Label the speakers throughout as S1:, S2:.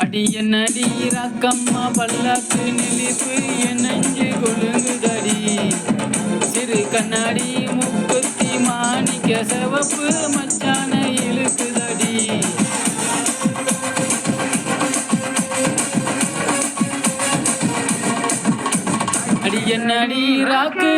S1: அடி என்னடி ரக்கம்மா பல்லாக்கு நெளிப்பு என் நெஞ்சு கொழுங்குதடி. சிறு கண்ணாடி முப்பத்தி மாணிக்க சிவப்பு மச்சான என்னடி ராக்கு?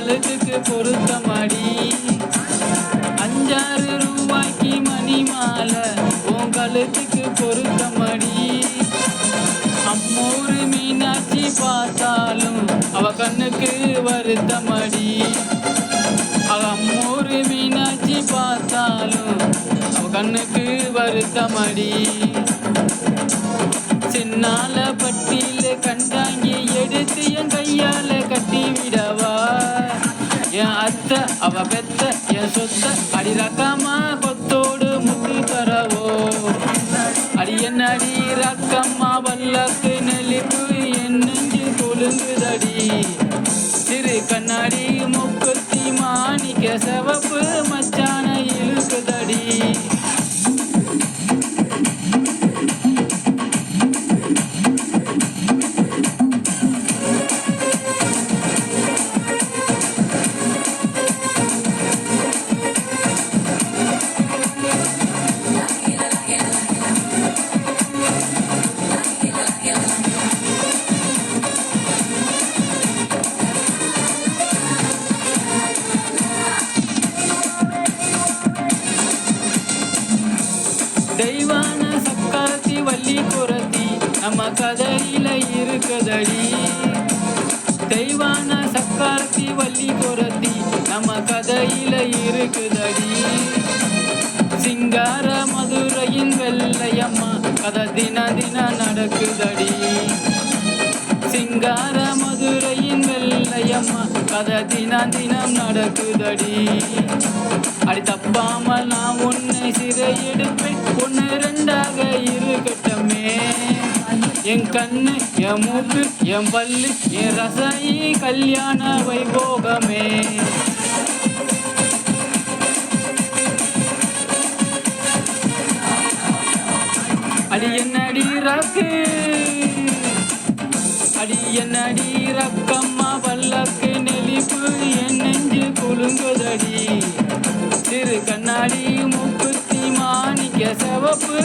S1: உங்களுக்கு பொருத்தமடி. அஞ்சாறு ரூபாய்க்கு மணி மாலை உங்களுக்கு பொருத்தமடி. அம்மோரு மீனாட்சி பார்த்தாலும் அவ கண்ணுக்கு வருத்தமடி. அவ அம்மூரு மீனாட்சி பார்த்தாலும் அவ கண்ணுக்கு வருத்தமடி. சின்னால பட்டி பெத்த அவ பெத்த என் சொத்த. அடி ரக்கமா கொத்தோடு முத்து தரவோ? அடி என்ன அடி? ரக்கம்மா வல்லக்கு நெளிப்பு. என் கொழுங்குதடி சிறு கண்ணாடி முக்குத்தி மாணிக்க சிவப்பு. மச்சான இழுக்குதடி. தெய்வான சக்காத்தி வள்ளி குரத்தி நம்ம கதையில இருக்குதடி. தெய்வான சக்காத்தி வள்ளி குரத்தி நம்ம கதையில இருக்குதடி. சிங்கார மதுரையின் வெள்ளையம்மா கதை தின தின நடக்குதடி. சிங்கார மதுரையின் வெள்ளையம்மா கதை தினம் தினம் நடக்குதடி. அடி தப்பாமல் நான் உன்னை சிறையிடு ஒன்று ரெண்டாக இருக்கட்டுமே. என் கண்ணு என் மூக்கு என் பல்லு என் ரசாயி கல்யாண வைபோகமே. அடி என்னடி ரக்கு? அடி என்னடி ரக்கம்மா? பல்லக்கு நெளிப்பு என் நெஞ்சு குலுங்குதடி. திரு கண்ணாடி முக்குத்தி சிவப்பு